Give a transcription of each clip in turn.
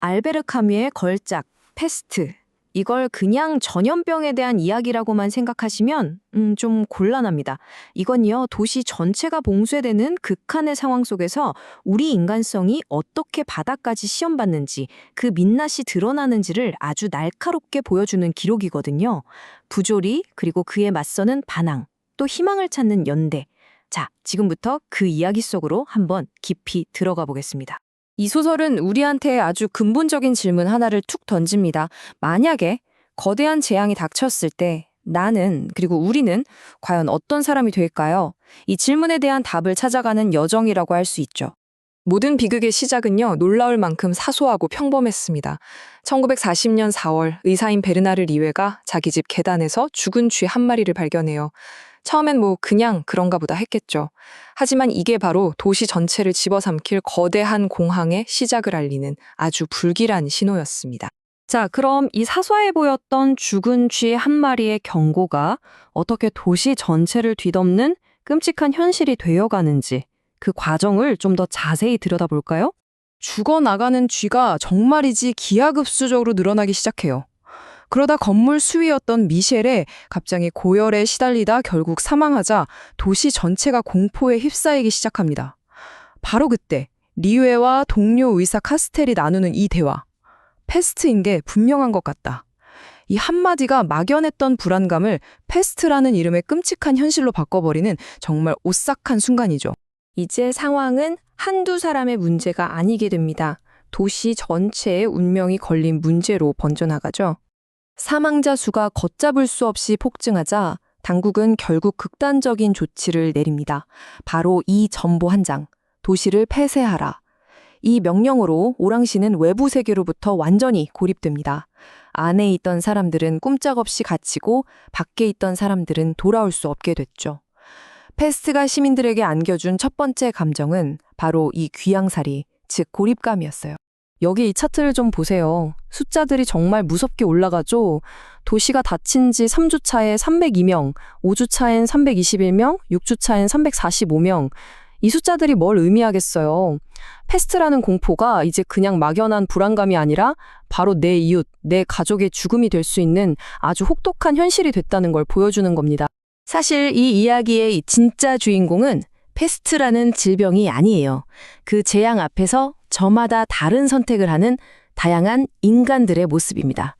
알베르 카뮈의 걸작, 패스트. 이걸 그냥 전염병에 대한 이야기라고만 생각하시면 음, 좀 곤란합니다. 이건요, 도시 전체가 봉쇄되는 극한의 상황 속에서 우리 인간성이 어떻게 바닥까지 시험받는지, 그 민낯이 드러나는지를 아주 날카롭게 보여주는 기록이거든요. 부조리, 그리고 그에 맞서는 반항, 또 희망을 찾는 연대. 자, 지금부터 그 이야기 속으로 한번 깊이 들어가 보겠습니다. 이 소설은 우리한테 아주 근본적인 질문 하나를 툭 던집니다. 만약에 거대한 재앙이 닥쳤을 때 나는 그리고 우리는 과연 어떤 사람이 될까요? 이 질문에 대한 답을 찾아가는 여정이라고 할 수 있죠. 모든 비극의 시작은요, 놀라울 만큼 사소하고 평범했습니다. 1940년 4월 의사인 베르나르 리웨가 자기 집 계단에서 죽은 쥐 한 마리를 발견해요. 처음엔 뭐 그냥 그런가 보다 했겠죠. 하지만 이게 바로 도시 전체를 집어삼킬 거대한 공항의 시작을 알리는 아주 불길한 신호였습니다. 자, 그럼 이 사소해 보였던 죽은 쥐 한 마리의 경고가 어떻게 도시 전체를 뒤덮는 끔찍한 현실이 되어가는지 그 과정을 좀 더 자세히 들여다볼까요? 죽어나가는 쥐가 정말이지 기하급수적으로 늘어나기 시작해요. 그러다 건물 수위였던 미셸에 갑자기 고열에 시달리다 결국 사망하자 도시 전체가 공포에 휩싸이기 시작합니다. 바로 그때 리웨와 동료 의사 카스텔이 나누는 이 대화. 패스트인 게 분명한 것 같다. 이 한마디가 막연했던 불안감을 패스트라는 이름의 끔찍한 현실로 바꿔버리는 정말 오싹한 순간이죠. 이제 상황은 한두 사람의 문제가 아니게 됩니다. 도시 전체의 운명이 걸린 문제로 번져나가죠. 사망자 수가 걷잡을 수 없이 폭증하자 당국은 결국 극단적인 조치를 내립니다. 바로 이 전보 한 장, 도시를 폐쇄하라. 이 명령으로 오랑시는 외부 세계로부터 완전히 고립됩니다. 안에 있던 사람들은 꼼짝없이 갇히고 밖에 있던 사람들은 돌아올 수 없게 됐죠. 패스트가 시민들에게 안겨준 첫 번째 감정은 바로 이 귀양살이, 즉 고립감이었어요. 여기 이 차트를 좀 보세요. 숫자들이 정말 무섭게 올라가죠. 도시가 닫힌 지 3주 차에 302명, 5주 차엔 321명, 6주 차엔 345명. 이 숫자들이 뭘 의미하겠어요. 패스트라는 공포가 이제 그냥 막연한 불안감이 아니라 바로 내 이웃, 내 가족의 죽음이 될 수 있는 아주 혹독한 현실이 됐다는 걸 보여주는 겁니다. 사실 이 이야기의 진짜 주인공은 패스트라는 질병이 아니에요. 그 재앙 앞에서 저마다 다른 선택을 하는 다양한 인간들의 모습입니다.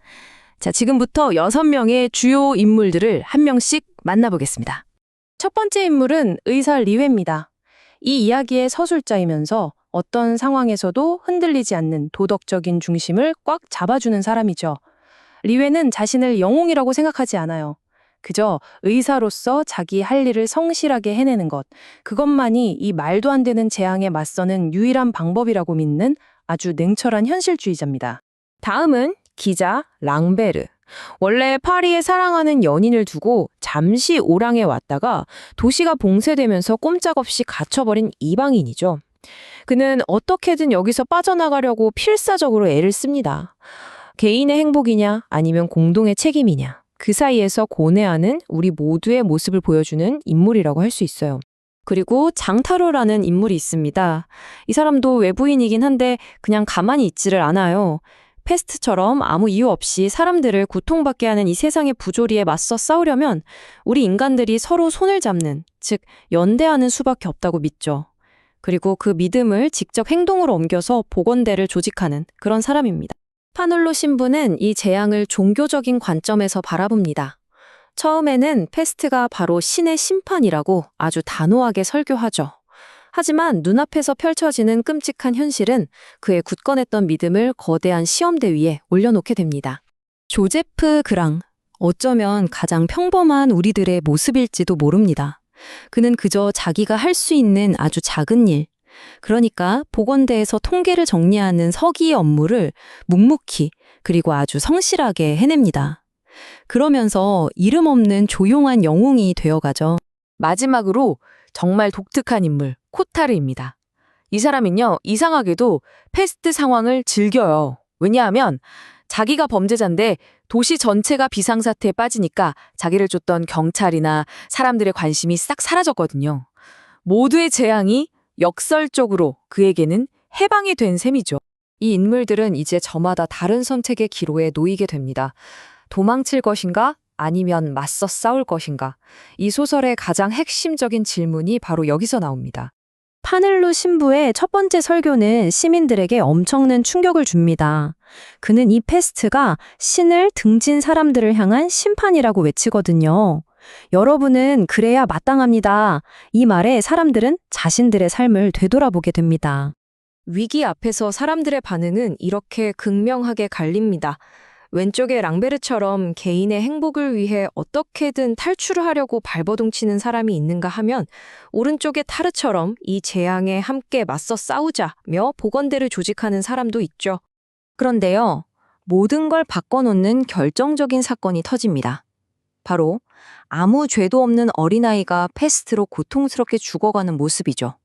자, 지금부터 여섯 명의 주요 인물들을 한 명씩 만나보겠습니다. 첫 번째 인물은 의사 리웨입니다. 이 이야기의 서술자이면서 어떤 상황에서도 흔들리지 않는 도덕적인 중심을 꽉 잡아주는 사람이죠. 리웨는 자신을 영웅이라고 생각하지 않아요. 그저 의사로서 자기 할 일을 성실하게 해내는 것, 그것만이 이 말도 안 되는 재앙에 맞서는 유일한 방법이라고 믿는 아주 냉철한 현실주의자입니다. 다음은 기자 랑베르. 원래 파리에 사랑하는 연인을 두고 잠시 오랑에 왔다가 도시가 봉쇄되면서 꼼짝없이 갇혀버린 이방인이죠. 그는 어떻게든 여기서 빠져나가려고 필사적으로 애를 씁니다. 개인의 행복이냐 아니면 공동의 책임이냐. 그 사이에서 고뇌하는 우리 모두의 모습을 보여주는 인물이라고 할 수 있어요. 그리고 장타로라는 인물이 있습니다. 이 사람도 외부인이긴 한데 그냥 가만히 있지를 않아요. 패스트처럼 아무 이유 없이 사람들을 고통받게 하는 이 세상의 부조리에 맞서 싸우려면 우리 인간들이 서로 손을 잡는, 즉 연대하는 수밖에 없다고 믿죠. 그리고 그 믿음을 직접 행동으로 옮겨서 복원대를 조직하는 그런 사람입니다. 파놀로 신부는 이 재앙을 종교적인 관점에서 바라봅니다. 처음에는 패스트가 바로 신의 심판이라고 아주 단호하게 설교하죠. 하지만 눈앞에서 펼쳐지는 끔찍한 현실은 그의 굳건했던 믿음을 거대한 시험대 위에 올려놓게 됩니다. 조제프 그랑, 어쩌면 가장 평범한 우리들의 모습일지도 모릅니다. 그는 그저 자기가 할 수 있는 아주 작은 일, 그러니까 보건대에서 통계를 정리하는 서기의 업무를 묵묵히 그리고 아주 성실하게 해냅니다. 그러면서 이름 없는 조용한 영웅이 되어가죠. 마지막으로 정말 독특한 인물, 코타르입니다. 이 사람은요, 이상하게도 패스트 상황을 즐겨요. 왜냐하면 자기가 범죄자인데 도시 전체가 비상사태에 빠지니까 자기를 쫓던 경찰이나 사람들의 관심이 싹 사라졌거든요. 모두의 재앙이 역설적으로 그에게는 해방이 된 셈이죠. 이 인물들은 이제 저마다 다른 선택의 기로에 놓이게 됩니다. 도망칠 것인가? 아니면 맞서 싸울 것인가? 이 소설의 가장 핵심적인 질문이 바로 여기서 나옵니다. 파넬로 신부의 첫 번째 설교는 시민들에게 엄청난 충격을 줍니다. 그는 이 패스트가 신을 등진 사람들을 향한 심판이라고 외치거든요. 여러분은 그래야 마땅합니다. 이 말에 사람들은 자신들의 삶을 되돌아보게 됩니다. 위기 앞에서 사람들의 반응은 이렇게 극명하게 갈립니다. 왼쪽의 랑베르처럼 개인의 행복을 위해 어떻게든 탈출을 하려고 발버둥치는 사람이 있는가 하면 오른쪽의 타르처럼 이 재앙에 함께 맞서 싸우자며 보건대를 조직하는 사람도 있죠. 그런데요, 모든 걸 바꿔놓는 결정적인 사건이 터집니다. 바로 아무 죄도 없는 어린아이가 패스트로 고통스럽게 죽어가는 모습이죠.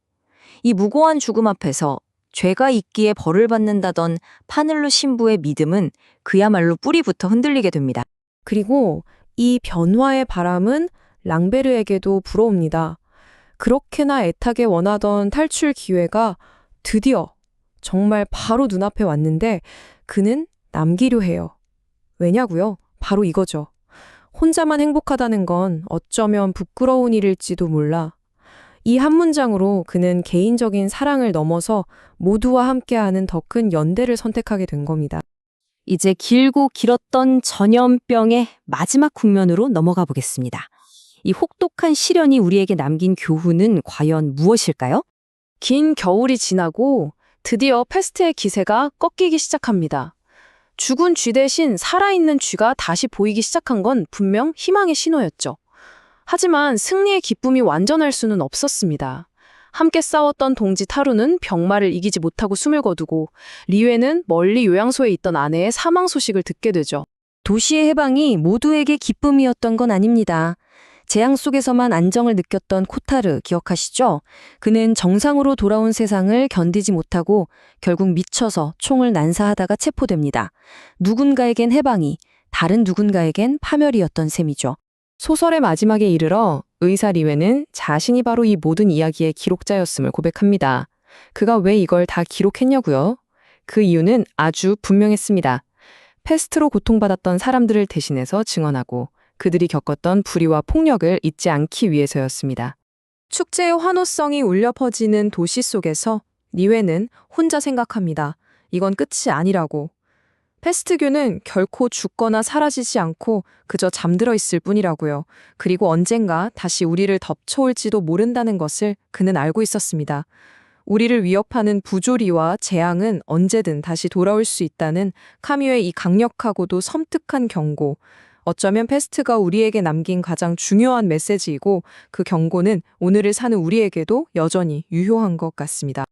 이 무고한 죽음 앞에서 죄가 있기에 벌을 받는다던 파늘로 신부의 믿음은 그야말로 뿌리부터 흔들리게 됩니다. 그리고 이 변화의 바람은 랑베르에게도 불어옵니다. 그렇게나 애타게 원하던 탈출 기회가 드디어 정말 바로 눈앞에 왔는데 그는 남기려 해요. 왜냐고요? 바로 이거죠. 혼자만 행복하다는 건 어쩌면 부끄러운 일일지도 몰라. 이 한 문장으로 그는 개인적인 사랑을 넘어서 모두와 함께하는 더 큰 연대를 선택하게 된 겁니다. 이제 길고 길었던 전염병의 마지막 국면으로 넘어가 보겠습니다. 이 혹독한 시련이 우리에게 남긴 교훈은 과연 무엇일까요? 긴 겨울이 지나고 드디어 패스트의 기세가 꺾이기 시작합니다. 죽은 쥐 대신 살아있는 쥐가 다시 보이기 시작한 건 분명 희망의 신호였죠. 하지만 승리의 기쁨이 완전할 수는 없었습니다. 함께 싸웠던 동지 타루는 병마를 이기지 못하고 숨을 거두고 리웨는 멀리 요양소에 있던 아내의 사망 소식을 듣게 되죠. 도시의 해방이 모두에게 기쁨이었던 건 아닙니다. 재앙 속에서만 안정을 느꼈던 코타르 기억하시죠? 그는 정상으로 돌아온 세상을 견디지 못하고 결국 미쳐서 총을 난사하다가 체포됩니다. 누군가에겐 해방이, 다른 누군가에겐 파멸이었던 셈이죠. 소설의 마지막에 이르러 의사 리웨는 자신이 바로 이 모든 이야기의 기록자였음을 고백합니다. 그가 왜 이걸 다 기록했냐고요? 그 이유는 아주 분명했습니다. 패스트로 고통받았던 사람들을 대신해서 증언하고 그들이 겪었던 불의와 폭력을 잊지 않기 위해서였습니다. 축제의 환호성이 울려 퍼지는 도시 속에서 리웨는 혼자 생각합니다. 이건 끝이 아니라고. 패스트균은 결코 죽거나 사라지지 않고 그저 잠들어 있을 뿐이라고요. 그리고 언젠가 다시 우리를 덮쳐올지도 모른다는 것을 그는 알고 있었습니다. 우리를 위협하는 부조리와 재앙은 언제든 다시 돌아올 수 있다는 카뮤의 이 강력하고도 섬뜩한 경고. 어쩌면 패스트가 우리에게 남긴 가장 중요한 메시지이고 그 경고는 오늘을 사는 우리에게도 여전히 유효한 것 같습니다.